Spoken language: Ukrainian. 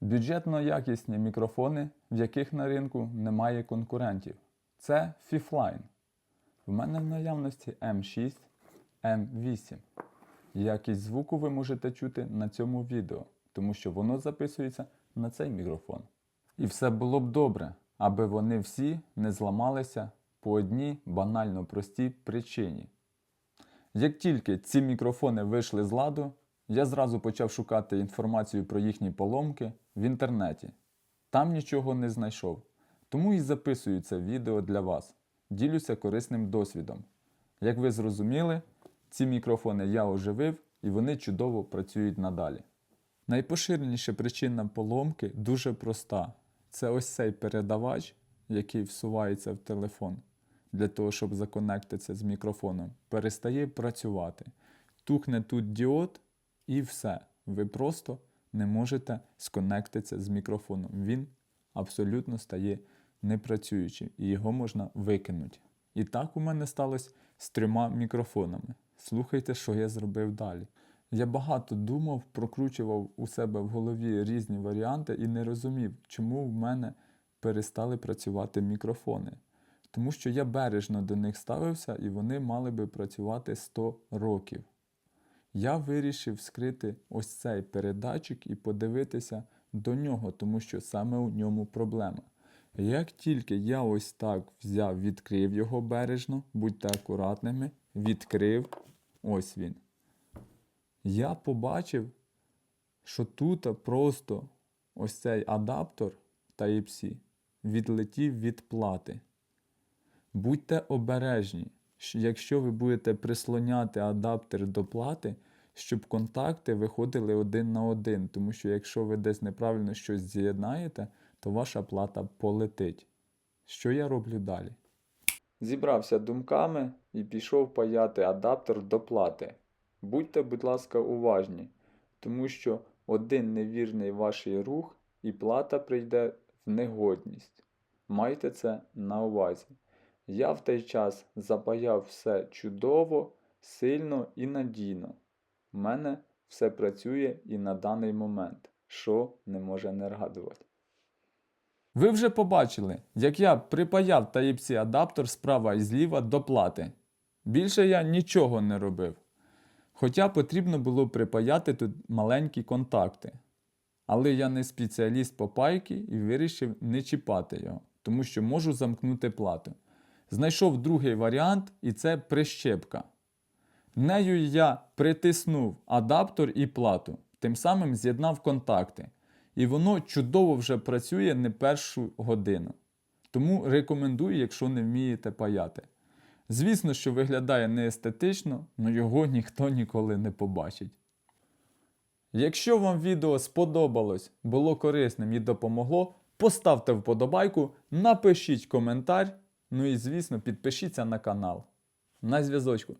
Бюджетно якісні мікрофони, в яких на ринку немає конкурентів. Це Fifline. В мене в наявності M6, M8. Якість звуку ви можете чути на цьому відео, тому що воно записується на цей мікрофон. І все було б добре, аби вони всі не зламалися по одній банально простій причині. Як тільки ці мікрофони вийшли з ладу, я зразу почав шукати інформацію про їхні поломки в інтернеті. Там нічого не знайшов. Тому і записую це відео для вас. Ділюся корисним досвідом. Як ви зрозуміли, ці мікрофони я оживив і вони чудово працюють надалі. Найпоширеніша причина поломки дуже проста. Це ось цей передавач, який всувається в телефон для того, щоб законектитися з мікрофоном, перестає працювати. Тухне тут діод і все. Ви просто не можете сконектитися з мікрофоном. Він абсолютно стає непрацюючим і його можна викинути. І так у мене сталося з трьома мікрофонами. Слухайте, що я зробив далі. Я багато думав, прокручував у себе в голові різні варіанти і не розумів, чому в мене перестали працювати мікрофони. Тому що я бережно до них ставився і вони мали би працювати 100 років. Я вирішив скрити ось цей передатчик і подивитися до нього, тому що саме у ньому проблема. Як тільки я ось так взяв, відкрив його бережно, будьте акуратними, відкрив, ось він. Я побачив, що тут просто ось цей адаптер Type-C відлетів від плати. Будьте обережні, якщо ви будете прислоняти адаптер до плати, щоб контакти виходили один на один, тому що якщо ви десь неправильно щось з'єднаєте, то ваша плата полетить. Що я роблю далі? Зібрався думками і пішов паяти адаптер до плати. Будьте, будь ласка, уважні, тому що один невірний ваш рух і плата прийде в негодність. Майте це на увазі. Я в той час запаяв все чудово, сильно і надійно. У мене все працює і на даний момент, що не може не радувати. Ви вже побачили, як я припаяв Type-C адаптер справа і зліва до плати. Більше я нічого не робив. Хоча потрібно було припаяти тут маленькі контакти. Але я не спеціаліст по пайки і вирішив не чіпати його, тому що можу замкнути плату. Знайшов другий варіант, і це прищепка. Нею я притиснув адаптер і плату, тим самим з'єднав контакти. І воно чудово вже працює не першу годину. Тому рекомендую, якщо не вмієте паяти. Звісно, що виглядає не естетично, але його ніхто ніколи не побачить. Якщо вам відео сподобалось, було корисним і допомогло, поставте вподобайку, напишіть коментар, ну і звісно підпишіться на канал. На зв'язочку.